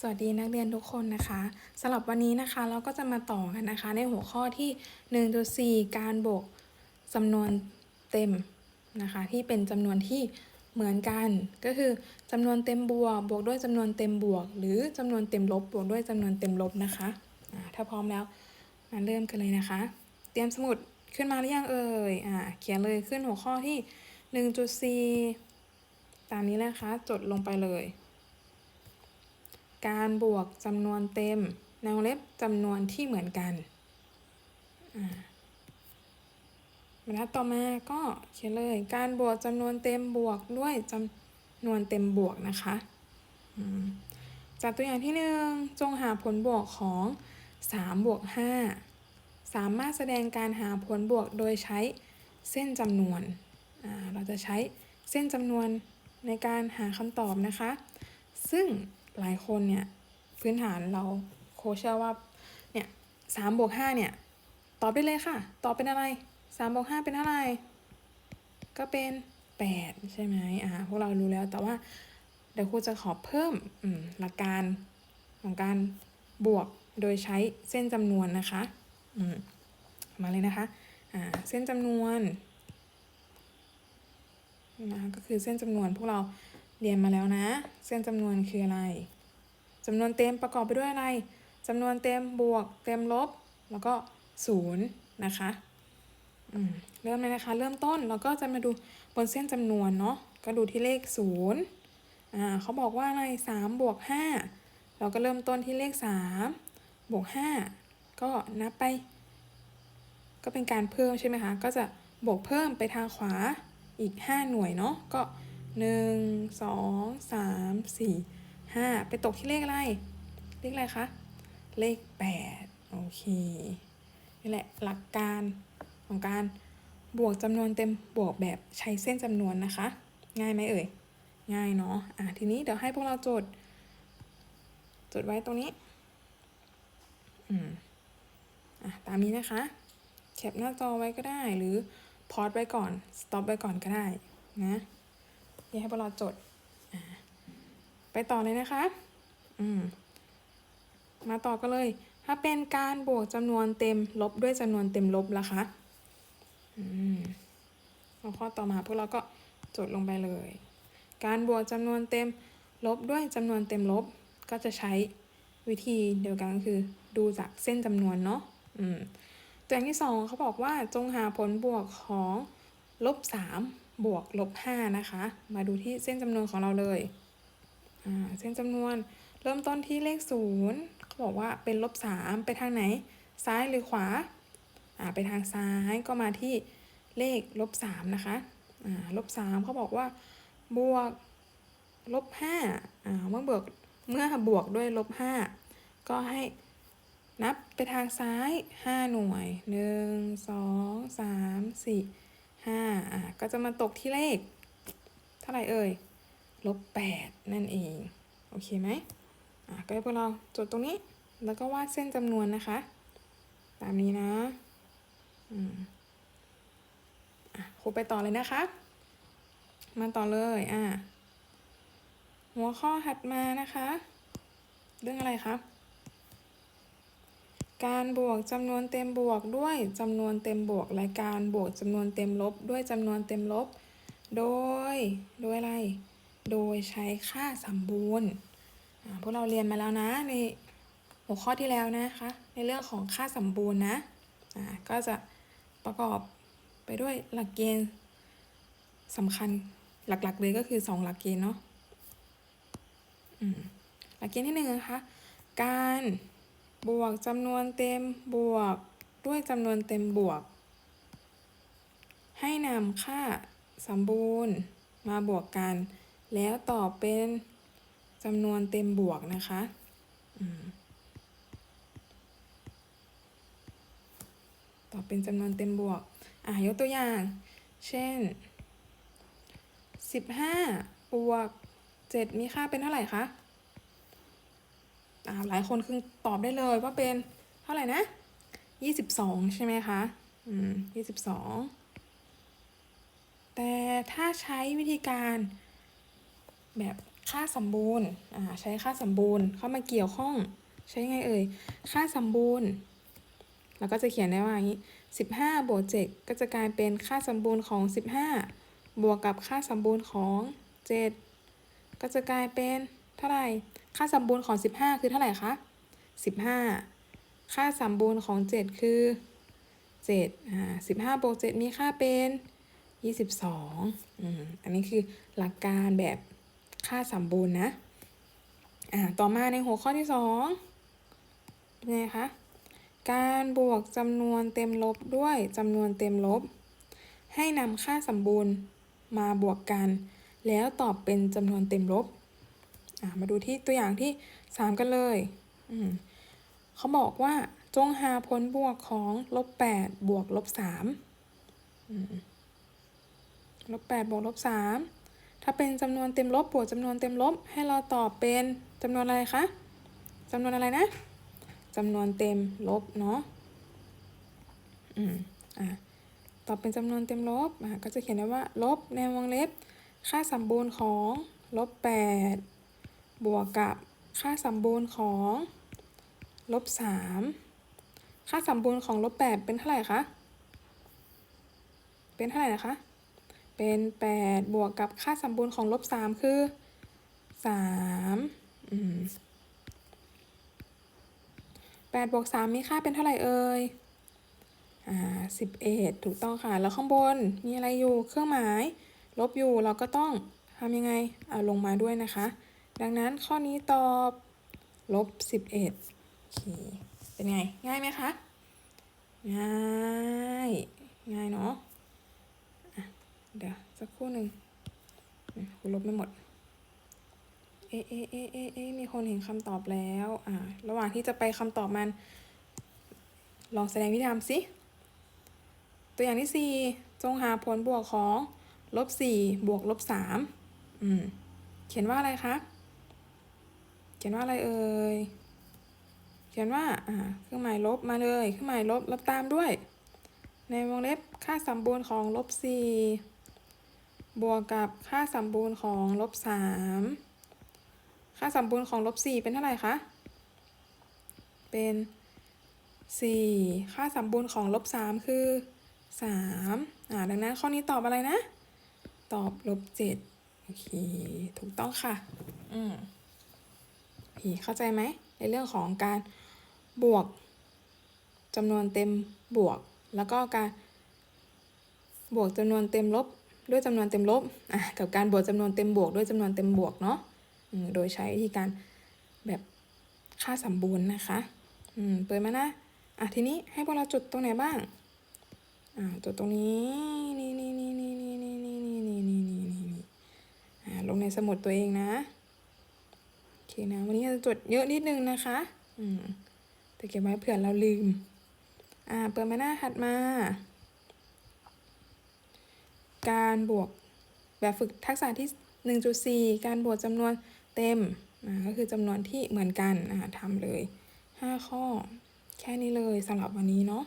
สวัสดีนักเรียนทุกคนนะคะสำหรับวันนี้นะคะเราก็จะมาต่อกันนะคะ ในหัวข้อที่ 1.4 การบวกจำนวนเต็มนะคะ ที่เป็นจำนวนที่เหมือนกัน ก็คือจำนวนเต็มบวก บวกด้วยจำนวนเต็มบวก หรือจำนวนเต็มลบ บวกด้วยจำนวนเต็มลบนะคะอ่าถ้าพร้อมแล้วมาเริ่มกันเลยนะคะ เตรียมสมุดขึ้นมาหรือยังเอ่ยอ่าเขียนเลยขึ้นหัวข้อที่ 1.4 ตามนี้เลยนะคะจดลงไปเลย การบวกจำนวนเต็มในวงเล็บจำนวนที่เหมือนกันอ่าบรรทัดต่อมาก็เขียนเลย การบวกจำนวนเต็มบวกด้วยจำนวนเต็มบวกนะคะจากตัวอย่างที่หนึ่งจงหาผลบวกของ3บวก5สามารถแสดงการหาผลบวกโดยใช้เส้นจำนวน เราจะใช้เส้นจำนวนในการหาคำตอบนะคะ ซึ่ง หลายคนเนี่ยพื้นฐานเราโคเชื่อว่าเนี่ยสามบวกห้าเนี่ยตอบได้เลยค่ะ ตอบเป็นอะไรสามบวกห้าเป็นอะไร ก็เป็นแปดใช่ไหมอ่าพวกเรารู้แล้วแต่ว่าเดี๋ยวครูจะขอเพิ่มอืมหลักการของการบวกโดยใช้เส้นจำนวนนะคะอืมมาเลยนะคะอ่าเส้นจำนวนนะคะก็คือเส้นจำนวนพวกเรา เรียนมาแล้วนะ เส้นจำนวนคืออะไรจำนวนเต็มประกอบไปด้วยอะไรจำนวนเต็มบวก เต็มลบ แล้วก็ศูนย์นะคะอืมเริ่มเลยนะคะ เริ่มต้นเราก็จะมาดูบนเส้นจำนวนเนาะก็ดูที่เลขศูนย์อ่าเขาบอกว่าอะไรสามบวกห้าเราก็เริ่มต้นที่เลขสามบวกห้าก็นับไป ก็เป็นการเพิ่มใช่ไหมคะ ก็จะบวกเพิ่มไปทางขวาอีก 5 หน่วยเนาะก็ 1 2 3 4 5ไปตกที่เลขอะไร เลขอะไรคะ เลข8โอเค นี่แหละหลักการของการบวกจำนวนเต็มบวกแบบใช้เส้นจำนวนนะคะ ง่ายไหมเอ่ย ง่ายเนาะอะทีนี้เดี๋ยวให้พวกเราจด จดไว้ตรงนี้ อืมอะตามนี้นะคะแคปหน้าจอไว้ก็ได้หรือพอดไว้ก่อน สต็อปไว้ก่อนก็ได้นะ นี่ให้พวกเราจด ไปต่อเลยนะคะ อืม มาต่อกันเลย ถ้าเป็นการบวกจำนวนเต็มลบด้วยจำนวนเต็มลบล่ะคะอืมหัวข้อต่อมาพวกเราก็จดลงไปเลย การบวกจำนวนเต็มลบด้วยจำนวนเต็มลบก็จะใช้วิธีเดียวกันก็คือ ดูจากเส้นจำนวนเนาะอืมตัวอย่างที่สองเขาบอกว่าจงหาผลบวกของลบสาม บวกลบห้านะคะ มาดูที่เส้นจำนวนของเราเลย เส้นจำนวนเริ่มต้นที่เลขศูนย์เขาบอกว่าเป็นลบสามไปทางไหน ซ้ายหรือขวา ไปทางซ้ายก็มาที่เลขลบสามนะคะลบสามเขาบอกว่า บวกลบห้าเมื่อบวกเมื่อบวกด้วยลบห้าก็ให้นับไปทางซ้าย 5 หน่วย 1 2 3 4 5อะก็จะมาตกที่เลข เท่าไหร่เอ่ยลบ8นั่นเอง โอเคไหมอะก็ให้พวกเราจดตรงนี้ แล้วก็วาดเส้นจำนวนนะคะ ตามนี้นะอืมอะครูไปต่อเลยนะคะ มาต่อเลยอะหัวข้อถัดมานะคะ เรื่องอะไรคะ การบวกจำนวนเต็มบวกด้วยจำนวนเต็มบวก และการบวกจำนวนเต็มลบด้วยจำนวนเต็มลบ โดย โดยอะไร โดยใช้ค่าสมบูรณ์อ่าพวกเราเรียนมาแล้วนะในหัวข้อที่แล้วนะคะ ในเรื่องของค่าสมบูรณ์นะอ่าก็จะประกอบไปด้วยหลักเกณฑ์สำคัญหลักๆเลยก็คือ 2 หลักเกณฑ์เนาะอืมหลักเกณฑ์ที่หนึ่งนะคะการ บวกจำนวนเต็มบวกด้วยจำนวนเต็มบวก ให้นำค่าสมบูรณ์มาบวกกัน แล้วตอบเป็นจำนวนเต็มบวกนะคะอืมตอบเป็นจำนวนเต็มบวก อะยกตัวอย่าง เช่น 15 บวก 7 มีค่าเป็นเท่าไหร่คะ อ่าหลายคนคือตอบได้เลยว่าเป็นเท่าไหร่นะยี่สิบสองใช่ไหมคะอืมยี่สิบสองแต่ถ้าใช้วิธีการแบบค่าสมบูรณ์อ่าใช้ค่าสมบูรณ์เข้ามาเกี่ยวข้อง ใช้ไงเอ่ย ค่าสมบูรณ์เราก็จะเขียนได้ว่าอย่างนี้15บวก7ก็จะกลายเป็นค่าสมบูรณ์ของ15บวกกับค่าสมบูรณ์ของ7ก็จะกลายเป็น เท่าไหร่ ค่าสมบูรณ์ของ 15 คือเท่าไหร่คะ15 ค่าสมบูรณ์ของ 7 คือ7อ่า15บวก7มีค่าเป็น 22อืมอันนี้คือหลักการแบบค่าสมบูรณ์นะอ่าต่อมาในหัวข้อที่สองเป็นไงคะการบวกจำนวนเต็มลบด้วยจำนวนเต็มลบ ให้นำค่าสมบูรณ์มาบวกกัน แล้วตอบเป็นจำนวนเต็มลบ มาดูที่ตัวอย่างที่สามกันเลยเขาบอกว่าจงหาผลบวกของลบแปดบวกลบสามลบแปดบวกลบสามถ้าเป็นจำนวนเต็มลบบวกจำนวนเต็มลบ ให้เราตอบเป็นจำนวนอะไรคะจำนวนอะไรนะจำนวนเต็มลบเนาะอืมอะตอบเป็นจำนวนเต็มลบอะก็จะเขียนได้ว่า ลบในวงเล็บ ค่าสมบูรณ์ของลบแปด บวกกับค่าสมบูรณ์ของลบสามค่าสมบูรณ์ของลบแปดเป็นเท่าไหร่คะ เป็นเท่าไหร่นะคะ เป็น8บวกกับค่าสมบูรณ์ของลบ3คือ3อืม8บวก3มีค่าเป็นเท่าไหร่เอ่ย อ่า11ถูกต้องค่ะ แล้วข้างบนมีอะไรอยู่ เครื่องหมาย ลบอยู่ เราก็ต้องทำยังไง เอาลงมาด้วยนะคะ ดังนั้นข้อนี้ตอบลบ11โอเคเป็นไง ง่ายไหมคะ ง่าย ง่ายเนาะเดี๋ยว สักครู่หนึ่งคุณลบไม่หมด เอเอเอเอเอมีคนเห็นคำตอบแล้ว อ่า ระหว่างที่จะไปคำตอบมัน ลองแสดงวิธีทำสิ ตัวอย่างที่สี่จงหาผลบวกของลบสี่บวกลบสามอืม เขียนว่าอะไรคะ ขียนว่าอะไรเอ่ย เขียนว่าอ่าเครื่องหมายลบมาเลยเครื่องหมายลบลบตามด้วย ในวงเล็บค่าสมบูรณ์ของลบสี่บวกกับค่าสมบูรณ์ของลบสามค่าสมบูรณ์ของลบสี่เป็นเท่าไหร่คะ เป็นสี่ค่าสมบูรณ์ของลบสามคือสามอ่าดังนั้นข้อนี้ตอบอะไรนะ ตอบลบเจ็ดโอเค ถูกต้องค่ะ อืม เข้าใจไหม ในเรื่องของการบวกจำนวนเต็มบวก แล้วก็การบวกจำนวนเต็มลบด้วยจำนวนเต็มลบอะกับการบวกจำนวนเต็มบวกด้วยจำนวนเต็มบวกเนาะโดยใช้วิธีการแบบค่าสมบูรณ์นะคะอืมเปิดมานะอะทีนี้ให้พวกเราจุดตรงไหนบ้างอ่าจุดตรงนี้นี่นี่นี่นี่นี่นี่นี่นี่นี่นี่นี่อ่าลงในสมุดตัวเองนะ นะ วันนี้จะจดเยอะนิดนึงนะคะ อืมแต่เก็บไว้เผื่อเราลืม อ่า เปิดมาหน้าถัดมา การบวกแบบฝึกทักษะที่ 1.4 การบวกจำนวนเต็มอ่าก็คือจำนวนที่เหมือนกันอ่าทำเลย 5 ข้อ แค่นี้เลยสำหรับวันนี้เนาะ